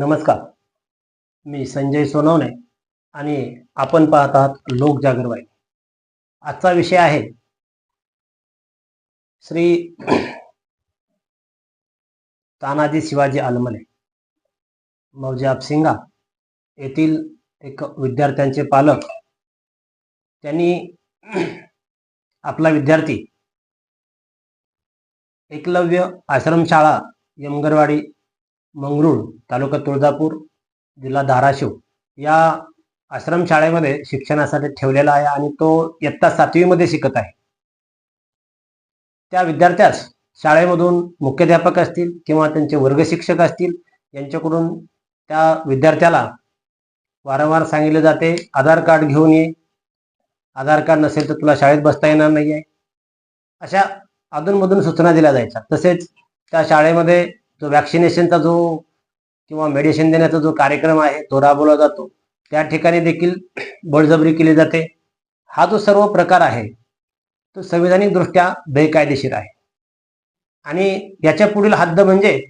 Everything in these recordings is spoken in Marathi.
नमस्कार. मी संजय सोनवणे आणि आपण पाहत आहात लोक जागरवाई आजचा विषय आहे श्री तानाजी शिवाजी आलमले मौजाब सिंगा येथील एक विद्यार्थ्यांचे पालक. त्यांनी आपला विद्यार्थी एकलव्य आश्रमशाळा यमगरवाडी मंगरुळ तालुका तुळजापूर जिल्हा धाराशिव या आश्रमशाळेमध्ये शिक्षणासाठी ठेवलेला आहे आणि तो इयत्ता सातवीमध्ये शिकत आहे. त्या विद्यार्थ्यास शाळेमधून मुख्याध्यापक असतील किंवा त्यांचे वर्ग शिक्षक असतील यांच्याकडून त्या विद्यार्थ्याला वारंवार सांगितले जाते आधार कार्ड घेऊन ये. आधार कार्ड नसेल तर तुला शाळेत बसता येणार नाही आहे अशा अधूनमधून सूचना दिल्या जायच्या. तसेच त्या शाळेमध्ये जो वॅक्सिनेशनचा जो किंवा मेडिसिन देण्याचा जो कार्यक्रम आहे तो राबवला जातो. त्या ठिकाणी देखील बळजबरी केली जाते. हा जो सर्व प्रकार आहे तो संविधानिकदृष्ट्या बेकायदेशीर आहे. आणि याच्या पुढील हद्द म्हणजे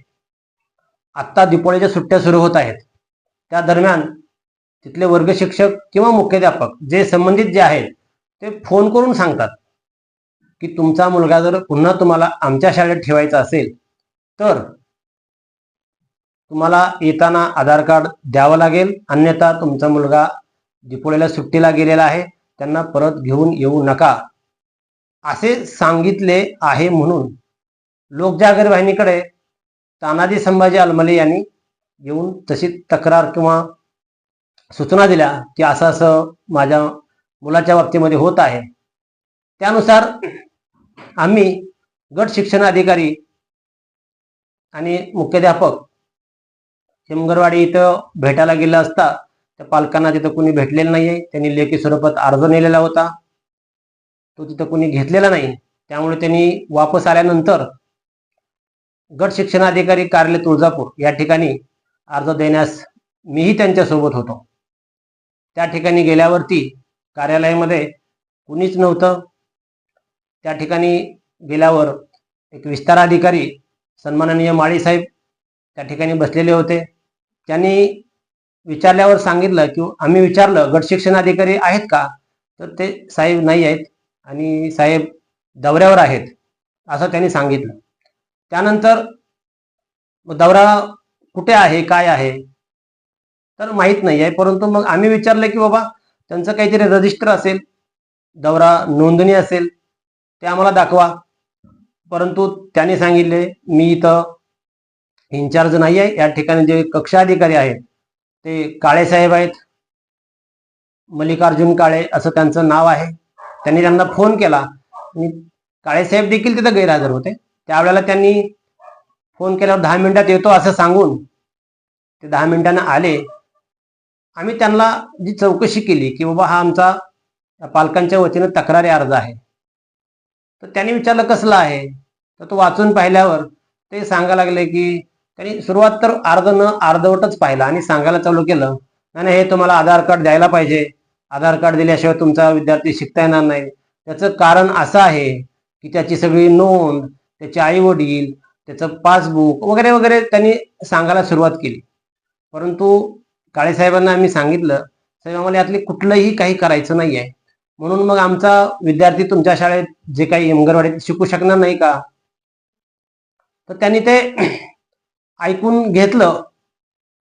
आत्ता दिपोळीच्या सुट्ट्या सुरू होत आहेत. त्या दरम्यान तिथले वर्ग शिक्षक किंवा मुख्याध्यापक जे संबंधित जे आहेत ते फोन करून सांगतात की तुमचा मुलगा जर पुन्हा तुम्हाला आमच्या शाळेत ठेवायचा असेल तर तुम्हाला येताना आधार कार्ड द्यावं लागेल. अन्यथा तुमचा मुलगा दिपोळीला सुट्टीला गेलेला आहे. त्यांना परत घेऊन येऊ नका. असे सांगितले आहे म्हणून लोकजागर वाहिनीकडे तानाजी संभाजी अलमले यांनी येऊन तशी तक्रार किंवा सूचना दिल्या की असं असं माझ्या मुलाच्या बाबतीमध्ये होत आहे. त्यानुसार आम्ही गट शिक्षण अधिकारी आणि मुख्याध्यापक हिमगरवाडी इथं भेटायला गेला असता त्या पालकांना तिथं कोणी भेटलेलं नाहीये. त्यांनी लेखी स्वरूपात अर्ज नेलेला होता. तो तिथं कोणी घेतलेला नाही. त्यामुळे त्यांनी वापस आल्यानंतर गट शिक्षणाधिकारी कार्यालय तुळजापूर या ठिकाणी अर्ज देण्यास मीही त्यांच्यासोबत होतो. त्या ठिकाणी गेल्यावरती कार्यालयामध्ये कुणीच नव्हतं. त्या ठिकाणी गेल्यावर एक विस्तार अधिकारी सन्माननीय माळी साहेब त्या ठिकाणी बसलेले होते. त्यांनी विचारल्यावर सांगितलं की आम्ही विचारलं गट शिक्षण अधिकारी आहेत का? तर ते साहेब नाही आहेत. आणि साहेब दौऱ्यावर आहेत असं त्यांनी सांगितलं. त्यानंतर दौरा कुठे आहे काय आहे? तर माहीत नाही आहे परंतु मग आम्ही विचारलं की बाबा त्यांचं काहीतरी रजिस्टर असेल दौरा नोंदणी असेल ते आम्हाला दाखवा. परंतु त्यांनी सांगितले मी इथं इन्चार्ज नाही आहे. या ठिकाणी जे कक्षाधिकारी आहेत ते काळे साहेब आहेत. मल्लिकार्जुन काळे असं त्यांचं नाव आहे. त्यांनी त्यांना फोन केला. आणि काळे साहेब देखील तिथं गैरहजर होते. त्यावेळेला त्यांनी फोन केल्यावर दहा मिनिटात येतो असं सांगून ते दहा मिनिटांना आले. आम्ही त्यांना जी चौकशी केली की बाबा हा आमचा पालकांच्या वतीनं तक्रारी अर्ज आहे. तर त्यांनी विचारलं कसला आहे? तर तो वाचून पाहिल्यावर ते सांगायला लागले की त्यांनी सुरुवात तर अर्ध न अर्धवटच पाहिला आणि सांगायला चालू केलं. नाही हे तुम्हाला आधार कार्ड द्यायला पाहिजे. आधार कार्ड दिल्याशिवाय तुमचा विद्यार्थी शिकता येणार नाही. त्याचं कारण असं आहे की त्याची सगळी नोंद त्याचे आई वडील त्याचं पासबुक वगैरे वगैरे त्यांनी सांगायला सुरुवात केली. परंतु काळे साहेबांना आम्ही सांगितलं साहेब आम्हाला यातले कुठलंही काही करायचं नाही आहे म्हणून मग आमचा विद्यार्थी तुमच्या शाळेत जे काही अंगणवाडीत शिकू शकणार नाही का? तर त्यांनी ते ऐकून घेतलं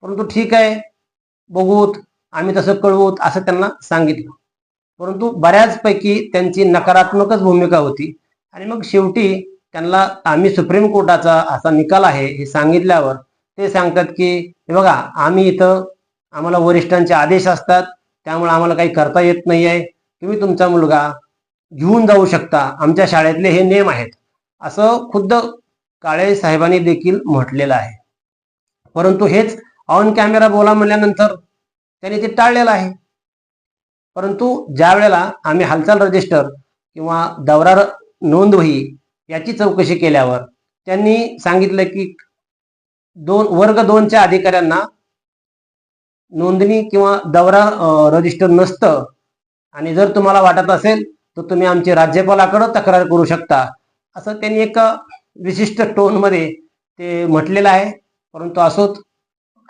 परंतु ठीक आहे बघूत आम्ही तसं कळवूत असं त्यांना सांगितलं. परंतु बऱ्याचपैकी त्यांची नकारात्मकच भूमिका होती. आणि मग शेवटी त्यांना आम्ही सुप्रीम कोर्टाचा असा निकाल आहे हे सांगितल्यावर ते सांगतात की हे बघा आम्ही इथं आम्हाला वरिष्ठांचे आदेश असतात त्यामुळे आम्हाला काही करता येत नाही आहे तुम्ही तुमचा मुलगा घेऊन जाऊ शकता. आमच्या शाळेतले हे नियम आहेत. असं खुद्द काळे साहेबांनी देखील म्हटलेलं आहे. परंतु हेच ऑन कॅमेरा बोला म्हणल्यानंतर त्यांनी ते टाळलेलं आहे. परंतु ज्या वेळेला आम्ही हालचाल रजिस्टर किंवा दौरा नोंदवही याची चौकशी केल्यावर त्यांनी सांगितलं की दोन वर्ग दोनच्या अधिकाऱ्यांना नोंदणी किंवा दौरा रजिस्टर नसतं. आणि जर तुम्हाला वाटत असेल तर तुम्ही आमचे राज्यपालाकडं तक्रार करू शकता. असं त्यांनी एका विशिष्ट टोनमध्ये ते म्हटलेलं आहे. परंतु असोत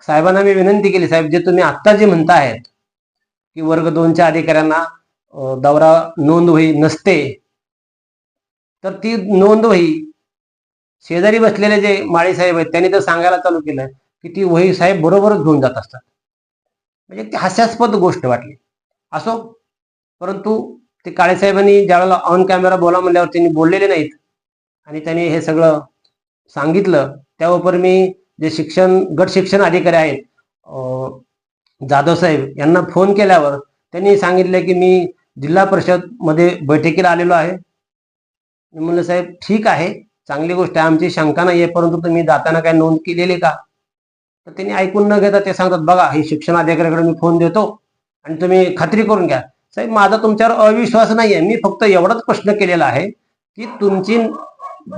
साहेबांना मी विनंती केली साहेब जे तुम्ही आत्ता जे म्हणता आहेत की वर्ग दोनच्या अधिकाऱ्यांना दौरा दौरा नोंदवही नसते तर ती नोंदवही शेजारी बसलेले जे माळी साहेब आहेत त्यांनी तर सांगायला चालू केलं की ती वही साहेब बरोबरच घेऊन जात असतात. म्हणजे ती हास्यास्पद गोष्ट वाटली. असो परंतु ते काळेसाहेबांनी ज्यावेळेला ऑन कॅमेरा बोला म्हणल्यावर त्यांनी बोललेले नाहीत आणि त्यांनी हे सगळं सांगितलं त्यावर मी जे शिक्षण गट शिक्षण अधिकारी आहेत जाधव साहेब यांना फोन केल्यावर त्यांनी सांगितलं की मी जिल्हा परिषदमध्ये बैठकीला आलेलो आहे. मी म्हणलं साहेब ठीक आहे चांगली गोष्ट आहे आमची शंका नाही आहे परंतु तुम्ही जाताना काय नोंद केलेली का? तर त्यांनी ऐकून न घेता ते सांगतात बघा हे शिक्षण अधिकाऱ्याकडे मी फोन देतो आणि तुम्ही खात्री करून घ्या. साहेब माझा तुमच्यावर अविश्वास नाही आहे मी फक्त एवढाच प्रश्न केलेला आहे की तुमची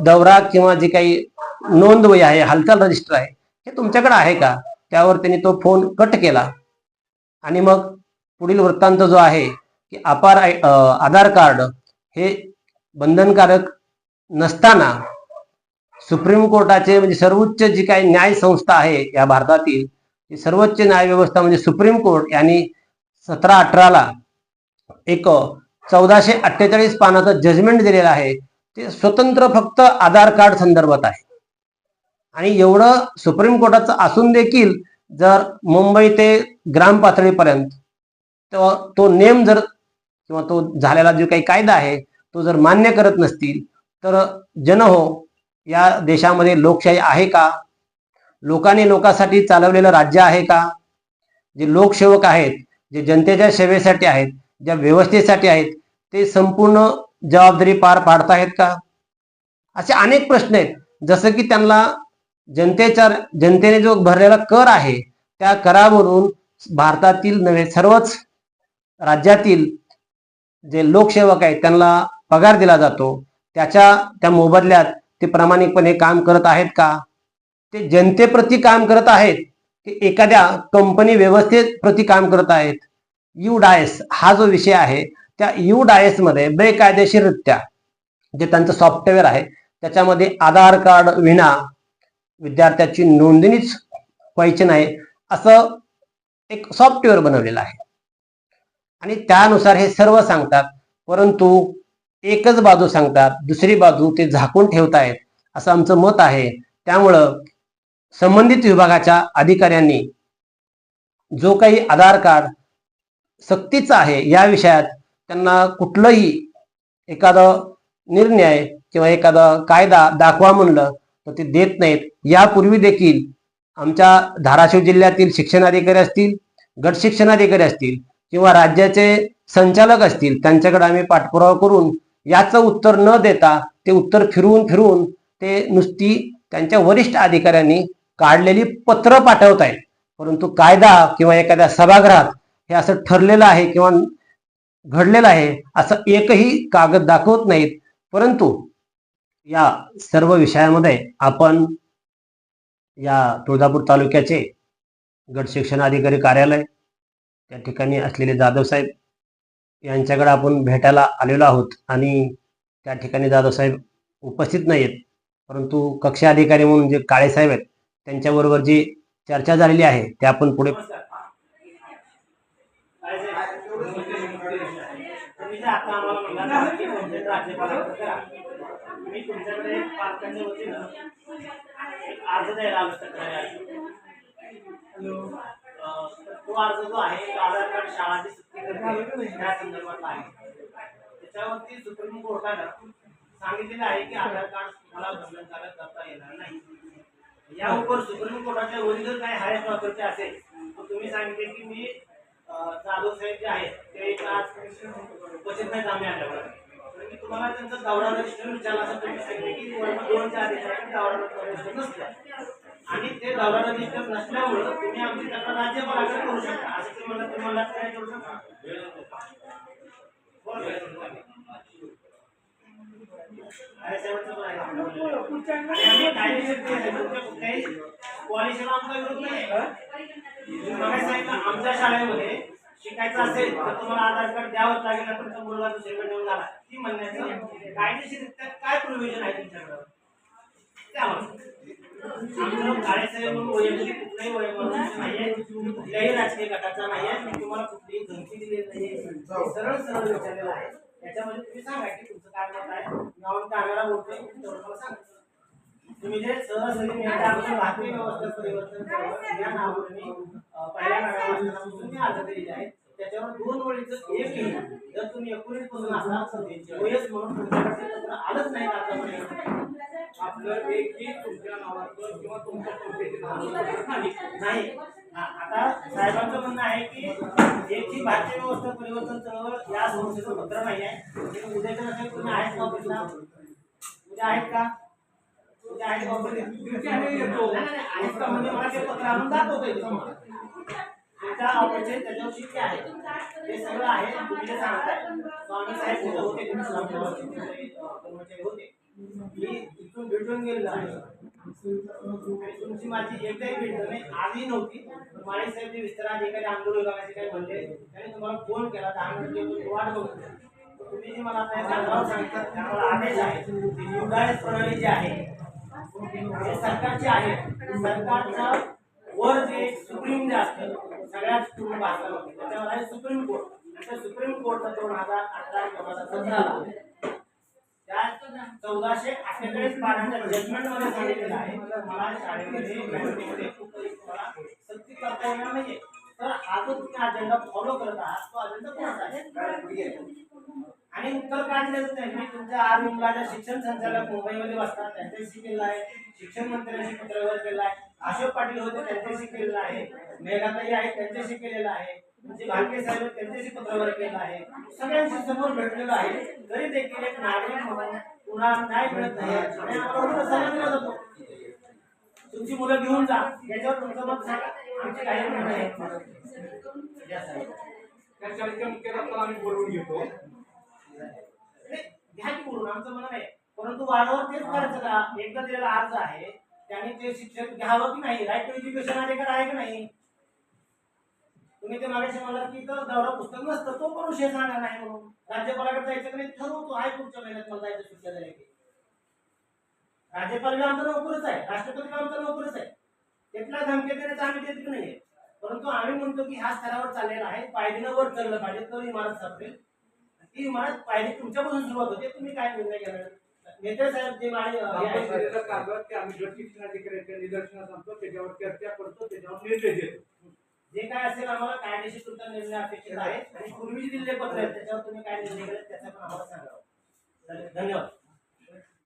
दौरा किंवा जी काही नोंद वही आहे हालचाल रजिस्टर आहे हे तुमच्याकडे आहे का? त्यावर त्यांनी तो फोन कट केला. आणि मग पुढील वृत्तांत जो आहे की अपार आय- आधार कार्ड हे बंधनकारक नसताना सुप्रीम कोर्टाचे म्हणजे सर्वोच्च जी काही न्याय संस्था आहे या भारतातील सर्वोच्च न्याय व्यवस्था म्हणजे सुप्रीम कोर्ट यांनी सतरा अठराला एक चौदाशे अठ्ठेचाळीस पानाचं जजमेंट दिलेलं आहे. ते स्वतंत्र फक्त आधार कार्ड संदर्भात आहे. आणि एवढं सुप्रीम कोर्टाचं असून देखील जर मुंबई ते ग्राम पातळीपर्यंत तो तो नेम जर किंवा तो झालेला जो काही कायदा आहे तो जर मान्य करत नसतील तर जनहो या देशामध्ये लोकशाही आहे का? लोकांनी लोकांसाठी चालवलेलं राज्य आहे का? जे लोकसेवक आहेत जे जनतेच्या सेवेसाठी आहेत ज्या व्यवस्थेसाठी आहेत ते संपूर्ण जबाबदारी पार पाडतायत का? असे अनेक प्रश्न आहेत. जसं की त्यांना जनतेच्या जनतेने जो भरलेला कर आहे त्या करावरून भारतातील नव्हे सर्वच राज्यातील जे लोकसेवक आहेत त्यांना पगार दिला जातो. त्याच्या त्या मोबदल्यात ते प्रामाणिकपणे काम करत आहेत का? ते जनतेप्रती काम करत आहेत की एखाद्या कंपनी व्यवस्थेप्रती काम करत आहेत? यू डायस हा जो विषय आहे त्या यू डायसमध्ये बेकायदेशीररित्या जे त्यांचं सॉफ्टवेअर आहे त्याच्यामध्ये आधार कार्ड विना विद्यार्थ्याची नोंदणीच व्हायची नाही असं एक सॉफ्टवेअर बनवलेलं आहे. आणि त्यानुसार हे सर्व सांगतात परंतु एकच बाजू सांगतात दुसरी बाजू ते झाकून ठेवतायत असं आमचं मत आहे. त्यामुळं संबंधित विभागाच्या अधिकाऱ्यांनी जो काही आधार कार्ड सक्तीचा आहे या विषयात त्यांना कुठलंही एखादा निर्णय किंवा एखादा कायदा दाखवा म्हणलं तर ते देत नाहीत. यापूर्वी देखील आमच्या धाराशिव जिल्ह्यातील शिक्षण अधिकारी असतील गट शिक्षणाधिकारी असतील किंवा राज्याचे संचालक असतील त्यांच्याकडे आम्ही पाठपुरावा करून याचं उत्तर न देता ते उत्तर फिरवून फिरवून ते नुसती त्यांच्या वरिष्ठ अधिकाऱ्यांनी काढलेली पत्र पाठवत आहेत परंतु कायदा किंवा एखाद्या सभागृहात हे असं ठरलेलं आहे किंवा घडलेलं आहे असं एकही कागद दाखवत नाहीत. परंतु या सर्व विषयामध्ये आपण या तुळजापूर तालुक्याचे गट शिक्षण अधिकारी कार्यालय त्या ठिकाणी असलेले जाधव साहेब यांच्याकडे आपण भेटायला आलेलो आहोत आणि त्या ठिकाणी जाधव साहेब उपस्थित नाही आहेत परंतु कक्षा अधिकारी म्हणून जे काळे साहेब आहेत त्यांच्याबरोबर जी चर्चा झालेली आहे ते आपण पुढे तुम्ही आता आम्हाला म्हणला की कोणत्याही राज्यपालाकडे करा. मी तुमच्याकडे पालकांच्या वतीनं एक अर्ज द्यायला आवश्यक आहे अर्ज. तो अर्ज जो आहे तो आधार कार्ड शाळाची सक्ती करते. संदर्भातला आहे. त्याच्यावरती सुप्रीम कोर्टानं सांगितलेलं आहे की आधार कार्ड तुम्हाला बंधनकारक करता येणार नाही. या उपर सुप्रीम कोर्टाच्या वरील जर काही हायर प्रॉपर्टी असेल तर तुम्ही सांगितले की मी जाधव साहेब जे आहेत ते आज उपस्थित नाही आम्ही आल्यावर तर मी तुम्हाला त्यांचं दौरा रजिस्टर विचारला असं तुम्ही सांगितले की वर्ग दोनच्या अधिकाऱ्यांनी दौरा रजिस्टर नसतं आणि ते दौरा रजिस्टर नसल्यामुळं तुम्ही आमची तक्रार राज्यपालाकडे करू शकता. असं तुम्हाला तुम्हाला काय करू शकता? आमच्या शाळेमध्ये शिकायचं असेल तर तुम्हाला आधार कार्ड द्यावंच लागेल. ना तुमचा मुलगा दुसरीकडे येऊन आला. ती म्हणण्याचं कायदेशीरित्या काय प्रोव्हिजन आहे तुमच्याकडं? कुठलाही कुठल्याही राजकीय गटाचा नाही आहे? तुम्हाला कुठलीही धमकी दिलेली नाही सरळ सरळ विचारलेला आहे. हो. त्याच्यामध्ये तुम्ही सांगा की तुमचं काय मत आहे. नावून कॅमेरा बोलतोय तुम्हाला मला सांगा. तुम्ही जे सहसरी मिळाल्या अगोदर भारतीय व्यवस्था परिवर्तन चळवळ या नावाने पहिल्या नावापासून मी अर्ज दिलेले आहे त्याच्यावर दोन ओळीचं एक लिहिलं जर तुम्ही एकोणीसपासून असा वयस म्हणून तुमच्याकडे पत्र आलंच नाही आतापर्यंत आपलं एकही तुमच्या नावाचं किंवा तुमच्या संस्थेचे नावाचं नाही. आता साहेबांचं म्हणणं आहे की एकही भारतीय व्यवस्था परिवर्तन चळवळ या संस्थेचं पत्र नाही आहे हे उद्याच्या नसेल तुम्ही आहेत का ऑफिसला उद्या आहेत का? उद्या आहेत का आहेत का? म्हणजे मला ते पत्र आणून दाखवता येईल तुम्हाला. तुमच्या ऑफिसचे त्याच्यावर शिक्के आहेत ते सगळं आहे तुम्ही जे सांगताय. स्वामी साहेब तिथं होते तुम्ही स्वामी साहेब कर्मचारी होते. मी तिथून भेटून गेलेलो आहे. तुमची माझी एकदाही भेट झाली आजही नव्हती. माळे साहेब जे विस्तार अधिकारी आंदोलन विभागाचे काही म्हणले त्याने तुम्हाला फोन केला. तर आम्ही वाट बघतो तुम्ही जी मला आता हे सांगितलं त्यामुळे आदेश आहे. ती निवडाळ प्रणाली जी आहे हे सरकारची आहे. सरकारचा वर जे सुप्रीम जे असतं सगळ्यात कुटुंब असतं त्याच्यावर आहे सुप्रीम कोर्ट. त्या सुप्रीम कोर्टचा दोन हजार अठरा दोन हजार सतराला चौदाशे अठ्ठेचाळीस पानांच्या जजमेंटमध्ये सांगितलेलं आहे. मला शाळेमध्ये सक्ती करता येणार नाहीये. तर हा जो तुम्ही अजेंडा फॉलो करत आहात तो अजेंडा कोणाचा आहे? आणि उत्तर काढलेच नाही. मी तुमच्या आर मुलाच्या शिक्षण संचालक मुंबईमध्ये बसतात त्यांच्याशी केलेला आहे. शिक्षण मंत्र्यांशी पत्रव्यवहार केला आहे. अशोक पाटील होते त्यांच्याशी केलेला आहे. मेघाताई आहेत त्यांच्याशी केलेला आहे. म्हणजे भालके साहेब त्यांच्याशी पत्रव्यवहार केला आहे. सगळ्यांशी समोर भेटलेलो आहे. तरी देखील एक नागरिक म्हणून पुन्हा न्याय मिळत नाही. आणि समजला जातो. तुमची मुलं घेऊन जा. याच्यावर तुमचं मत सांगा. आमची काही म्हणणं साहेब. त्या शाळेच्या मुख्याध्यापकाला आम्ही बोलवून घेतो. घ्या की बोलून. आमचं म्हणणं नाही परंतु वारंवार तेच करायचं का? एकदा दिलेला अर्ज आहे. त्याने ते शिक्षक घ्यावं की नाही? राईट टू एज्युकेशन अधिकार आहे की नाही? तुम्ही ते मागाशी मला की इथं दौरा पुस्तक नसतं तो पण विषय सांगा नाही म्हणून. राज्यपालाकडे जायचं की नाही ठरवतो आहे पुढच्या महिन्यात मला जायचं सुट्ट्या की राज्यपाल बी आमचा नोकरच आहे राष्ट्रपती बी आमचा नोकरच आहे. त्यातला धमकी देण्याचं आम्ही देत नाही. परंतु आम्ही म्हणतो की ह्या स्तरावर चाललेला आहे पायरीनं वर चाललं पाहिजे तर इमारत सापडेल. ती इमारत पायरी तुमच्यापासून सुरुवात होते तुम्ही काय निर्णय घेणार? नेते साहेब जे माझे कागद ते आम्ही जर शिक्षणाधिकाऱ्यांच्या निदर्शनास आणतो त्याच्यावर चर्चा करतो त्याच्यावर निर्णय देतो जे काय असेल आम्हाला कायदेशीर तुमचा निर्णय अपेक्षित आहे. आणि पूर्वी दिलेले पत्र आहेत त्याच्यावर तुम्ही काय निर्णय घेतले त्याचा पण आम्हाला सांगावं चालेल, धन्यवाद.